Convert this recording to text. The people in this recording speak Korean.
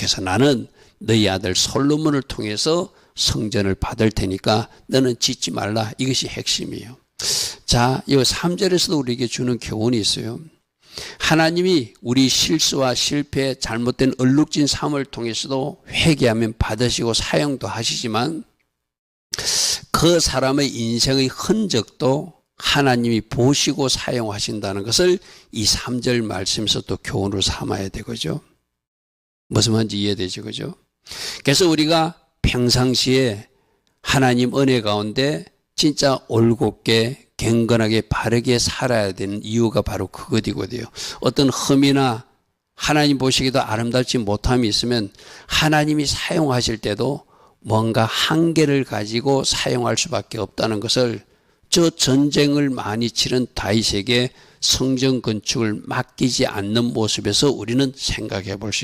그래서 나는 너희 아들 솔로몬을 통해서 성전을 받을 테니까 너는 짓지 말라. 이것이 핵심이에요. 자, 이 3절에서도 우리에게 주는 교훈이 있어요. 하나님이 우리 실수와 실패, 잘못된 얼룩진 삶을 통해서도 회개하면 받으시고 사용도 하시지만 그 사람의 인생의 흔적도 하나님이 보시고 사용하신다는 것을 이 3절 말씀에서 또 교훈으로 삼아야 되거죠. 무슨 말인지 이해되죠, 그죠? 그래서 우리가 평상시에 하나님 은혜 가운데 진짜 올곧게 경건하게 바르게 살아야 되는 이유가 바로 그것이거든요. 어떤 흠이나 하나님 보시기도 아름답지 못함이 있으면 하나님이 사용하실 때도 뭔가 한계를 가지고 사용할 수밖에 없다는 것을 저 전쟁을 많이 치른 다윗에게 성전 건축을 맡기지 않는 모습에서 우리는 생각해 볼 수